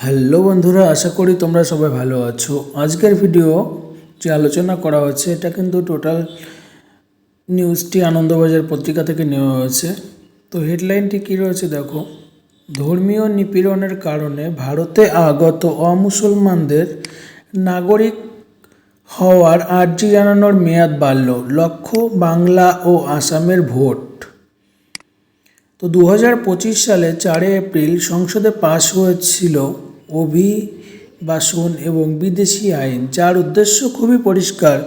Hello বন্ধুরা, আশা করি তোমরা সবাই ভালো আছো। আজকের ভিডিও যে আলোচনা করা হচ্ছে, এটা কিন্তু টোটাল নিউজটি আনন্দবাজার পত্রিকা থেকে নেওয়া হয়েছে। তো হেডলাইনটি কী রয়েছে দেখো। ধর্মীয় নিপীড়নের কারণে ভারতে আগত অমুসলমানদের নাগরিক হওয়ার আর্জি জানানোর মেয়াদ বাড়ল। লক্ষ্য বাংলা ও আসামের ভোট। তো দু হাজার পঁচিশ সালে চারই এপ্রিল সংসদে পাশ হয়েছিল অভিবাসন এবং বিদেশি আইন, যার উদ্দেশ্য খুবই পরিষ্কার।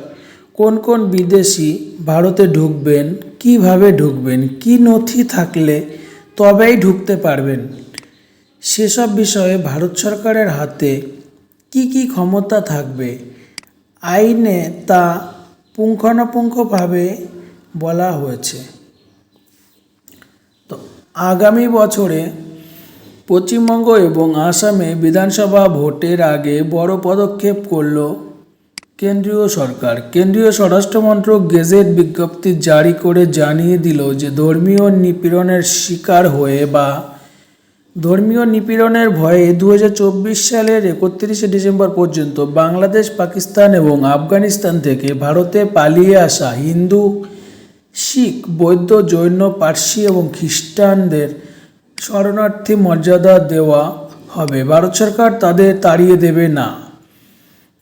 কোন কোন বিদেশি ভারতে ঢুকবেন, কীভাবে ঢুকবেন, কি নথি থাকলে তবেই ঢুকতে পারবেন? সেসব বিষয়ে ভারত সরকারের হাতে কি কি ক্ষমতা থাকবে? আইনে তা পুঙ্খানুপুঙ্খভাবে বলা হয়েছে। তো আগামী বছরে পশ্চিমবঙ্গ এবং আসামে বিধানসভা ভোটের আগে বড় পদক্ষেপ করল কেন্দ্রীয় সরকার। কেন্দ্রীয় স্বরাষ্ট্রমন্ত্রক গেজেট বিজ্ঞপ্তি জারি করে জানিয়ে দিল যে ধর্মীয় নিপীড়নের শিকার হয়ে বা ধর্মীয় নিপীড়নের ভয়ে দু হাজার চব্বিশ সালের একত্রিশে ডিসেম্বর পর্যন্ত বাংলাদেশ, পাকিস্তান এবং আফগানিস্তান থেকে ভারতে পালিয়ে আসা হিন্দু, শিখ, বৌদ্ধ, জৈন, পার্সি এবং খ্রিস্টানদের শরণার্থী মর্যাদা দেওয়া হবে। ভারত সরকার তাদের তাড়িয়ে দেবে না।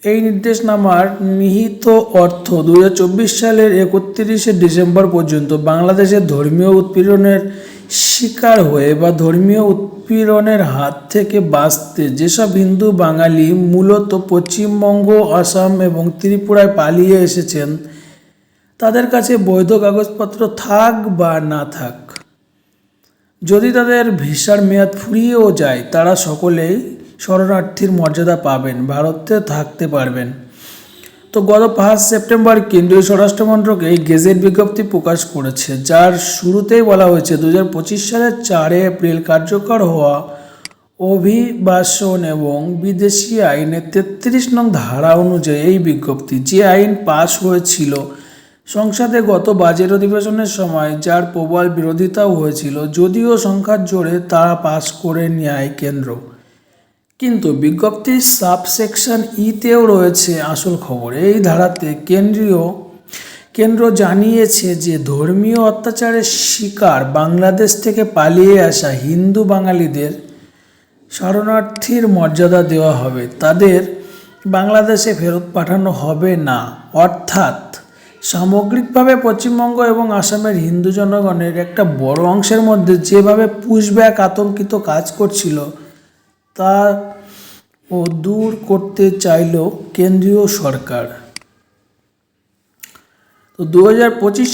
এই নির্দেশনামার নিহিত অর্থ দুই হাজার চব্বিশ সালের একত্রিশে ডিসেম্বর পর্যন্ত বাংলাদেশের ধর্মীয় উৎপীড়নের শিকার হয়ে বা ধর্মীয় উৎপীড়নের হাত থেকে বাঁচতে যেসব হিন্দু, বাঙালি মূলত পশ্চিমবঙ্গ, আসাম এবং ত্রিপুরায় পালিয়ে এসেছেন, তাদের কাছে বৈধ কাগজপত্র থাক বা না থাক। যদি তাদের ভিসার মেয়াদ ফুরিয়েও যায়, তারা সকলেই শরণার্থীর মর্যাদা পাবেন, ভারতে থাকতে পারবেন। তো গত পাঁচ সেপ্টেম্বর কেন্দ্রীয় স্বরাষ্ট্রমন্ত্রক এই গেজেট বিজ্ঞপ্তি প্রকাশ করেছে, যার শুরুতেই বলা হয়েছে দু হাজার পঁচিশ সালের চারে এপ্রিল কার্যকর হওয়া অভিবাসন এবং বিদেশি আইনের তেত্রিশ নং ধারা অনুযায়ী এই বিজ্ঞপ্তি, যে আইন পাশ হয়েছিল সংসদে গত বাজেট অধিবেশনের সময় যার প্রবল বিরোধিতাও হয়েছিল, যদিও সংখ্যার জোরে তারা পাশ করে নেয় কেন্দ্র। কিন্তু বিজ্ঞপ্তির সাবসেকশন ইতেও রয়েছে আসল খবর। এই ধারাতে কেন্দ্রীয়, কেন্দ্র জানিয়েছে যে ধর্মীয় অত্যাচারের শিকার বাংলাদেশ থেকে পালিয়ে আসা হিন্দু বাঙালিদের শরণার্থীর মর্যাদা দেওয়া হবে। তাদের বাংলাদেশে ফেরত পাঠানো হবে না। অর্থাৎ সামগ্রিকভাবে পশ্চিমবঙ্গ এবং আসামের হিন্দু জনগণের একটা বড় অংশের মধ্যে যেভাবে পুশব্যাক আতঙ্কিত কাজ করছিল, তা ও দূর করতে চাইল কেন্দ্রীয় সরকার। তো দু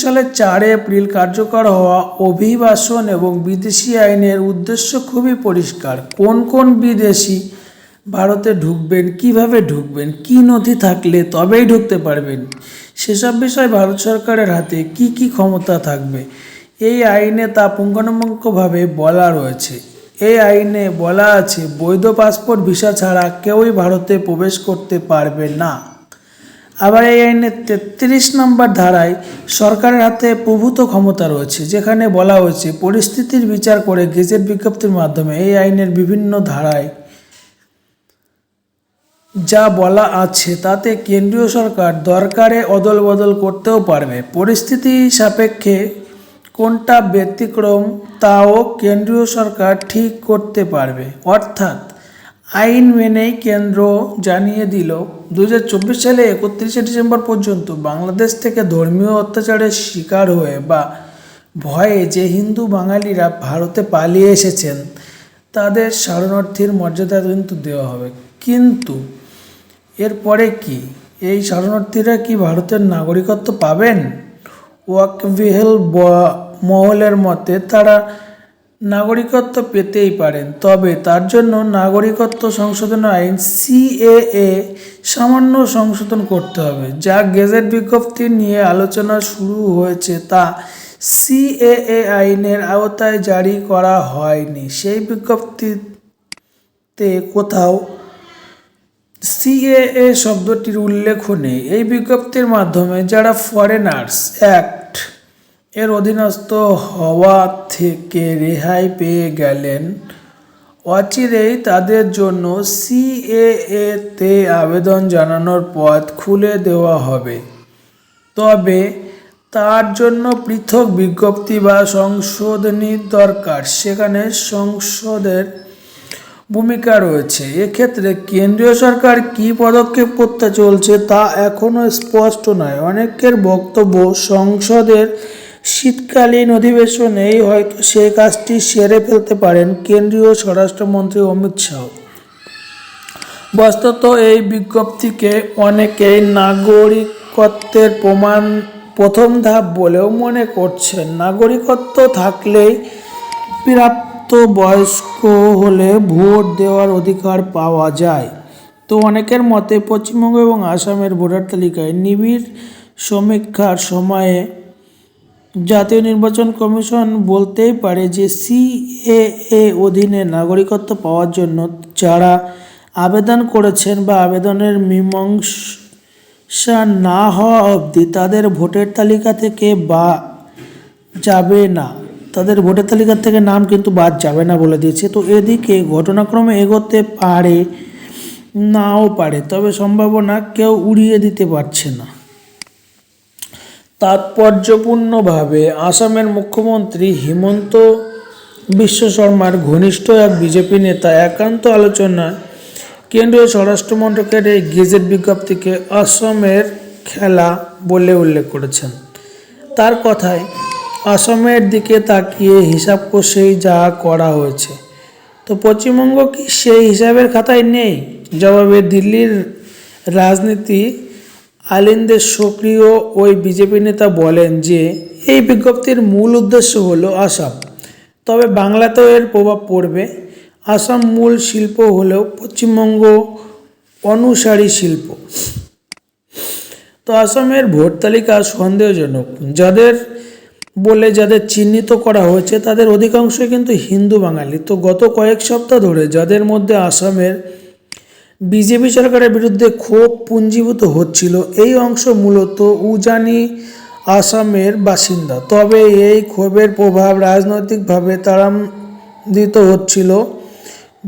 সালের চার এপ্রিল কার্যকর হওয়া অভিবাসন এবং বিদেশি আইনের উদ্দেশ্য খুবই পরিষ্কার। কোন কোন বিদেশি ভারতে ঢুকবেন, কীভাবে ঢুকবেন, কি নথি থাকলে তবেই ঢুকতে পারবেন? সেসব বিষয় ভারত সরকারের হাতে কি কি ক্ষমতা থাকবে? এই আইনে তা পুঙ্খানুপুঙ্খভাবে বলা রয়েছে। এই আইনে বলা আছে, বৈধ পাসপোর্ট ভিসা ছাড়া কেউই ভারতে প্রবেশ করতে পারবে না। আবার এই আইনের তেত্রিশ নম্বর ধারায় সরকারের হাতে প্রভূত ক্ষমতা রয়েছে, যেখানে বলা হয়েছে, পরিস্থিতির বিচার করে গেজেট বিজ্ঞপ্তির মাধ্যমে এই আইনের বিভিন্ন ধারায় যা বলা আছে তাতে কেন্দ্রীয় সরকার দরকারে অদল বদল করতেও পারবে। পরিস্থিতি সাপেক্ষে কোনটা ব্যতিক্রম তাও কেন্দ্রীয় সরকার ঠিক করতে পারবে। অর্থাৎ আইন মেনেই কেন্দ্র জানিয়ে দিল দু হাজার চব্বিশ সালে একত্রিশে ডিসেম্বর পর্যন্ত বাংলাদেশ থেকে ধর্মীয় অত্যাচারের শিকার হয়ে বা ভয়ে যে হিন্দু বাঙালিরা ভারতে পালিয়ে এসেছেন, তাদের শরণার্থীর মর্যাদা কিন্তু দেওয়া হবে। কিন্তু এরপরে কি? এই শরণার্থীরা কি ভারতের নাগরিকত্ব পাবেন? ওয়াকভিহেল মহলের মতে, তারা নাগরিকত্ব পেতেই পারেন। তবে তার জন্য নাগরিকত্ব সংশোধন আইন সিএএ সামান্য সংশোধন করতে হবে। যা গেজেট বিজ্ঞপ্তি নিয়ে আলোচনা শুরু হয়েছে, তা সিএএ আইনের আওতায় জারি করা হয়নি। সেই বিজ্ঞপ্তিতে কোথাও সিএএ শব্দটির উল্লেখ নেই। এই বিজ্ঞপ্তির মাধ্যমে যারা ফরেনার্স অ্যাক্ট এর অধীনস্থ হওয়া থেকে রেহাই পেয়ে গেলেন, অচিরেই তাদের জন্য সিএএ তে আবেদন জানানোর পথ খুলে দেওয়া হবে। তবে তার জন্য পৃথক বিজ্ঞপ্তি বা সংশোধনীর দরকার। সেখানে সংসদের ভূমিকা রয়েছে। এক্ষেত্রে কেন্দ্রীয় সরকার কি পদক্ষেপ করতে চলছে তা এখনও স্পষ্ট নয়। অনেকের বক্তব্য, সংসদের শীতকালীন অধিবেশনেই হয়তো সে কাজটি সেরে ফেলতে পারেন কেন্দ্রীয় স্বরাষ্ট্রমন্ত্রী অমিত শাহ। বস্তুত এই বিজ্ঞপ্তিকে অনেকেই নাগরিকত্বের প্রমাণ প্রথম ধাপ বলেও মনে করছেন। নাগরিকত্ব থাকলেই প্রাপ্ত বয়স্ক হলে ভোট দেওয়ার অধিকার পাওয়া যায়। তো অনেকের মতে পশ্চিমবঙ্গ এবং আসামের ভোটার তালিকায় নিবিড় সমীক্ষার সময়ে জাতীয় নির্বাচন কমিশন বলতেই পারে যে সিএএ অধীনে নাগরিকত্ব পাওয়ার জন্য যারা আবেদন করেছেন বা আবেদনের মীমাংসা না হওয়া অবধি তাদের ভোটের তালিকা থেকে বা যাবে না। তাদের ভোটের তালিকা থেকে নাম কিন্তু বাদ যাবে না বলে দিয়েছে। তো এদিকে ঘটনাক্রমে এগোতে পারে, নাও পারে, তবে সম্ভাবনা কেউ উড়িয়ে দিতে পারছে না। তাৎপর্যপূর্ণভাবে আসামের মুখ্যমন্ত্রী হিমন্ত বিশ্ব শর্মার ঘনিষ্ঠ এক বিজেপি নেতা একান্ত আলোচনায় কেন্দ্রীয় স্বরাষ্ট্রমন্ত্রকের এই গেজেট বিজ্ঞপ্তিকে অসমের খেলা বলে উল্লেখ করেছেন। তার কথায় অসমের দিকে তাকিয়ে হিসাব কষেই যা করা হয়েছে। তো পশ্চিমবঙ্গ কি সেই হিসাবের খাতায় নেই? জবাবে দিল্লির রাজনীতি আলিনদের সক্রিয় ওই বিজেপি নেতা বলেন যে, এই বিজ্ঞপ্তির মূল উদ্দেশ্য হলো আসাম। তবে বাংলাতেও এর প্রভাব পড়বে। আসাম মূল শিল্প হলেও পশ্চিমবঙ্গ অনুসারী শিল্প। তো আসামের ভোট তালিকা সন্দেহজনক। যাদের বলে যাদের চিহ্নিত করা হয়েছে, তাদের অধিকাংশই কিন্তু হিন্দু বাঙালি। তো গত কয়েক সপ্তাহ ধরে যাদের মধ্যে আসামের বিজেপি সরকারের বিরুদ্ধে ক্ষোভ পুঞ্জীভূত হচ্ছিল, এই অংশ মূলত উজানি আসামের বাসিন্দা। তবে এই ক্ষোভের প্রভাব রাজনৈতিকভাবে ত্বরান্বিত হচ্ছিল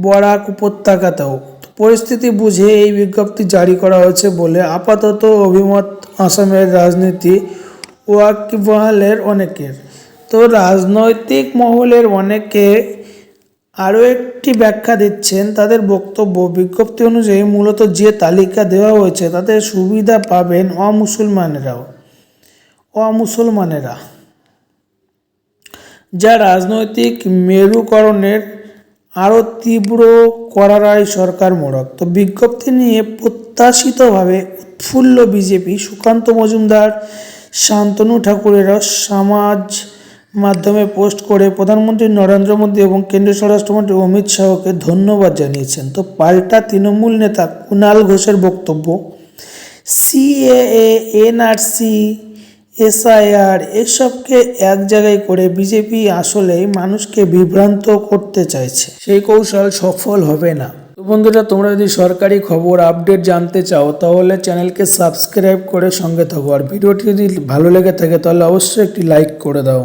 বরাক উপত্যকাতেও। পরিস্থিতি বুঝে এই বিজ্ঞপ্তি জারি করা হয়েছে বলে আপাতত অভিমত আসামের রাজনীতি ওয়াকিবহালের অনেকের। তো রাজনৈতিক মহলের অনেকে আরও একটি ব্যাখ্যা দিচ্ছেন, তাদের বক্তব্য, বিজ্ঞপ্তি অনুযায়ী মূলত যে তালিকা দেওয়া হয়েছে তাতে সুবিধা পাবেন অমুসলমানেরাও। অমুসলমানেরা। যা রাজনৈতিক মেরুকরণের আরও তীব্র করারাই সরকার মোড়ক। তো বিজ্ঞপ্তি নিয়ে প্রত্যাশিতভাবে উৎফুল্ল বিজেপি সুকান্ত মজুমদার শান্তনু ঠাকুরেরা সমাজ মাধ্যমে পোস্ট করে প্রধানমন্ত্রী নরেন্দ্র মোদী এবং কেন্দ্রীয় স্বরাষ্ট্রমন্ত্রী অমিত শাহকে ধন্যবাদ জানিয়েছেন। তো পাল্টা তৃণমূল নেতা কুণাল ঘোষের বক্তব্য সিএএ এনআরসি এসআইআর এসবকে এক জায়গায় করে বিজেপি আসলেই মানুষকে বিভ্রান্ত করতে চাইছে। সেই কৌশল সফল হবে না। তো বন্ধুরা, তোমরা যদি সরকারি খবর আপডেট জানতে চাও, তাহলে চ্যানেলকে সাবস্ক্রাইব করে সঙ্গে থাকো। আর ভিডিওটি যদি ভালো লেগে থাকে, তাহলে অবশ্যই একটি লাইক করে দাও।